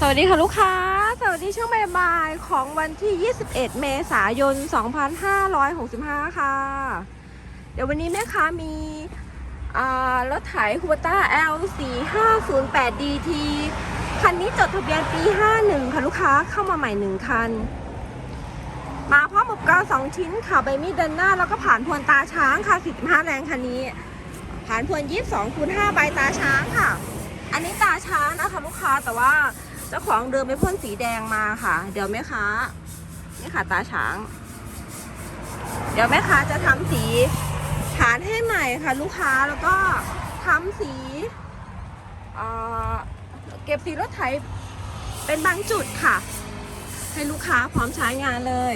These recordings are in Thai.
สวัสดีค่ะลูกค้า สวัสดีช่วงบ่ายๆของวันที่ 21 เมษายน 2565 ค่ะ เดี๋ยววันนี้แม่ค้ามีอ่ารถไถคูปต้า L4508DT คันนี้จดทะเบียนปี 51 ค่ะลูกค้าเข้ามาใหม่ 1 คัน มาพร้อมอุปกรณ์2ชิ้นค่ะใบมีดเดินหน้า แล้วก็ผ่านพวนตาช้างค่ะ 45 แรงคันนี้ ผ่านพวน 22คูณ5ใบตาช้างค่ะ อันนี้ตาช้างนะคะลูกค้าแต่ว่า จ้าของเดิมไปพ่นสีแดงมาค่ะ เดี๋ยวแม่ค้านี่ค่ะตาช้าง เดี๋ยวแม่ค้าจะทำสีฐานให้ใหม่ค่ะ ลูกค้าแล้วก็ทำสีเเก็บสีรถไถเป็นบางจุดค่ะ ให้ลูกค้าพร้อมใช้งานเลย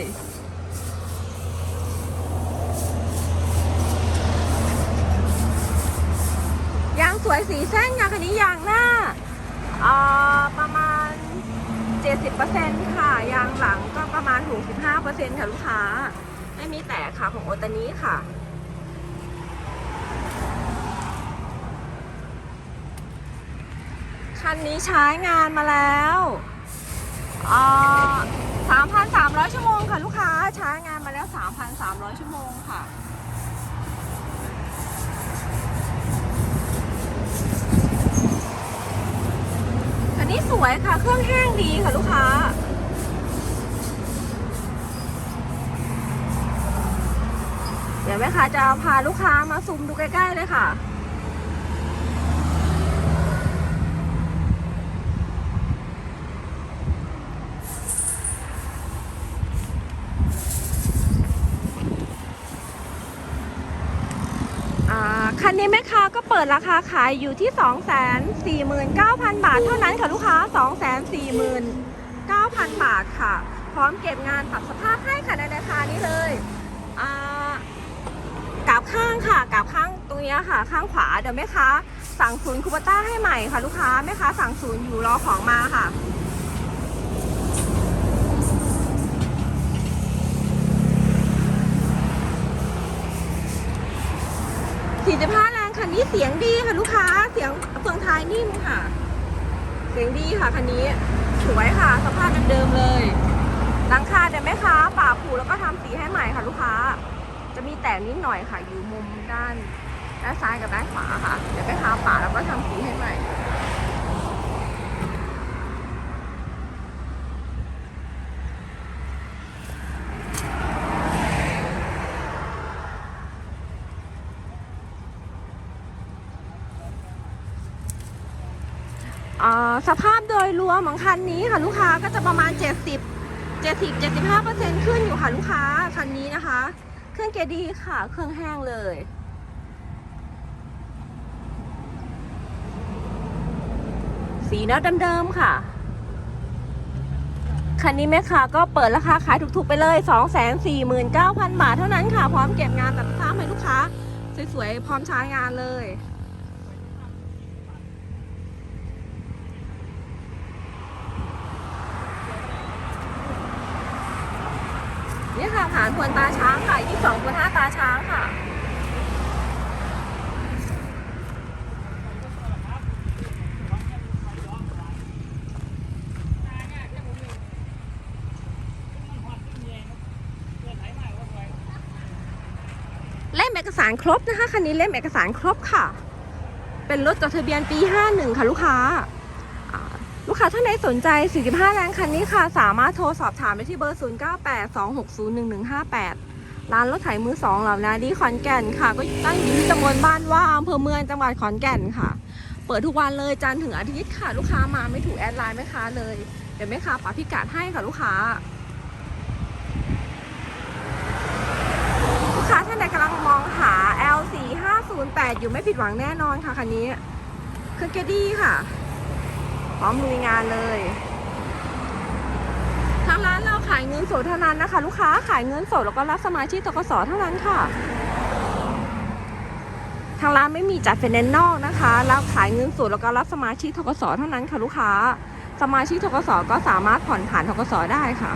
ยางสวยสีเส้นยางคันนี้ยางหน้าเอ่อประมาณ 70%ค่ะ ยางหลังก็ประมาณ 65%ค่ะลูกค้า ไม่มีแตกค่ะของโอตานี้ค่ะ คันนี้ใช้งานมาแล้วอ่อ3,300 ชั่วโมงค่ะ ลูกค้า ใช้งานมาแล้ว 3,300 ชั่วโมงค่ะ สวยค่ะ เครื่องแห้งดีค่ะลูกค้า เดี๋ยวแม่ค้าจะพาลูกค้ามาซูมดูใกล้ ๆ เลยค่ะ อ่าคั นี้แม่ค้าก็เปิดราคาขายอยู่ที่ 249,000 บาทเท่านั้นค่ะลูกค้า 249,000 บาทค่ะ พร้อมเก็บงานปรับสภาพให้ค่ะในราคานี้เลยอ่ากราบข้างค่ะกราบข้างตรงนี้ค่ะ ข้างขวาเดี๋ยวแม่ค้าสั่งศูนย์คูปต้าให้ใหม่ค่ะ ลูกค้าแม่ค้าสั่งศูนย์อยู่รอของมาค่ะ 45 แรงคันนี้เสียงดีค่ะลูกค้า เสียงเฟืองท้ายนิ่มค่ะ เสียงดีค่ะคันนี้ สวยค่ะ สภาพเดิมๆเลยหลังคาเดี๋ยวแม่ค้าป่าผูแล้วก็ทำสีให้ใหม่ค่ะลูกค้า จะมีแต่นิดหน่อยค่ะ อยู่มุมด้านด้านซ้ายกับด้านขวาค่ะ เดี๋ยวแม่ค้าป่าแล้วก็ทำสีให้ใหม่ สภาพโดยรวมของคันนี้ค่ะลูกค้าก็จะประมาณ 70 70 75 ขึ้นอยู่ค่ะลูกค้าคันนี้นะคะ เครื่องเกยร์ดีค่ะ เครื่องแห้งเลยสีนื้อเดิมๆค่ะ คันนี้แม่ค้าก็เปิดราคาขายถูกๆไปเลย 249,000 บาทเท่านั้นค่ะ พร้อมเก็บงานตัดซ้ำให้ลูกค้า สวยๆ พร้อมใช้งานเลย นี่ค่ะฐานพวนตาช้างค่ะ22คูณ5ตาช้างค่ะ เล่มเอกสารครบนะคะ คันนี้เล่มเอกสารครบค่ะ เป็นรถจดทะเบียนปี 51 ค่ะลูกค้า ค้าท่านใดสนใจ 45 แรงคันนี้ค่ะ สามารถโทรสอบถามได้ที่เบอร์ 0982601158 ร้านรถไถมือสองเหล่านาดีขอนแก่นค่ะ ก็ตั้งอยู่ที่ตำบลบ้านว่าอำเภอเมืองจังหวัดขอนแก่นค่ะ เปิดทุกวันเลยจันทร์ถึงอาทิตย์ค่ะ ลูกค้ามาไม่ถูกแอดไลน์แม่ค้าเลย เดี๋ยวแม่ค้าปักพิกัดให้ค่ะลูกค้าลูกค้าท่านใดกำลังมองหา L4508 อยู่ไม่ผิดหวังแน่นอนค่ะคันนี้เครื่อเกดีค่ะ พร้อมลุยงานเลยทางร้านเราขายเงินสดเท่านั้นนะคะ ลูกค้าขายเงินสดแล้วก็รับสมาชิกตกสเท่านั้นค่ะ ทางร้านไม่มีจัดไฟแนนซ์นอกนะคะรับขายเงินสดแล้วก็รับสมาชิกทกสเท่านั้นค่ะ ลูกค้า สมาชิกทกสก็สามารถผ่อนผ่านทกสได้ค่ะ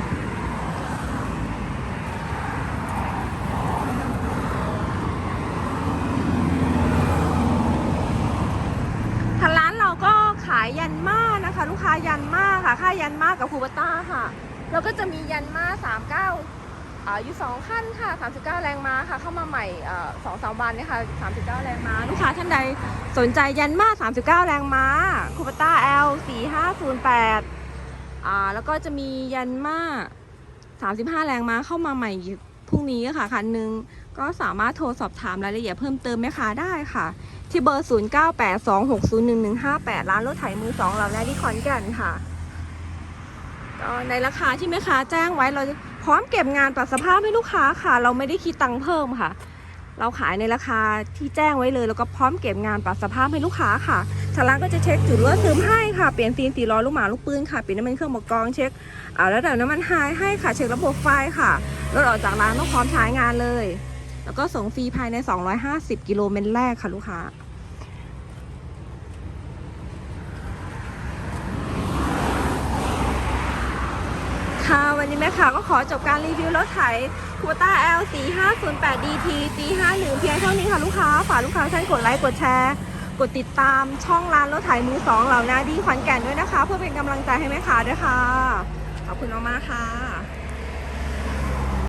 ทางร้านเราก็ขายยันมา คะลูกค้ายันมากค่ะค่ายันมากกับคูบต้าค่ะ แล้วก็จะมียันมา39อาอยู่สองขั้นค่ะ39แรงม้าค่ะ เข้ามาใหม่สองสามวันนี่ค่ะ39แรงม้า ลูกค้าท่านใดสนใจยันมา39แรงม้าคูบต้า L 4508อ่าแล้วก็จะมียันมา35แรงม้าเข้ามาใหม่ รุ่งนี้ค่ะคันหนึ่งก็สามารถโทรสอบถามรายละเอียดเพิ่มเติมแม่ค้าได้ค่ะ ที่เบอร์ 0982601158 ร้านรถไถมือสองเราแน่ที่ขอนแก่นค่ะก็ในราคาที่แม่ค้าแจ้งไว้เราพร้อมเก็บงานปรับสภาพให้ลูกค้าค่ะ เราไม่ได้คิดตังค์เพิ่มค่ะ เราขายในราคาที่แจ้งไว้เลย แล้วก็พร้อมเก็บงานปรับสภาพให้ลูกค้าค่ะทางร้านก็จะเช็คจุดรั่วซึมให้ค่ะ เปลี่ยนซีนสีล้อลูกหมาลูกปืนค่ะเปลี่ยนน้ำมันเครื่องหมกกรองเช็คอ่าแล้วเดี๋ยวน้ำมันไฮให้ค่ะ เช็คระบบไฟค่ะรถออกจากร้านต้องพร้อมใช้งานเลย แล้วก็ส่งฟรีภายใน 250 กิโลเมตรแรกค่ะลูกค้าค่ะวันนี้แม่ค่ะก็ขอจบการรีวิวรถไถ คูต้า L 4 5 0 8 DT G51 เพียงเท่านี้ค่ะลูกค้า ฝากลูกค้าท่านกดไลค์กดแชร์ กดติดตามช่องร้านรถไถมือสองเหล่านาดีขอนแก่นด้วยนะคะ เพื่อเป็นกำลังใจให้แม่ค้าด้วยค่ะ ขอบคุณมากๆค่ะ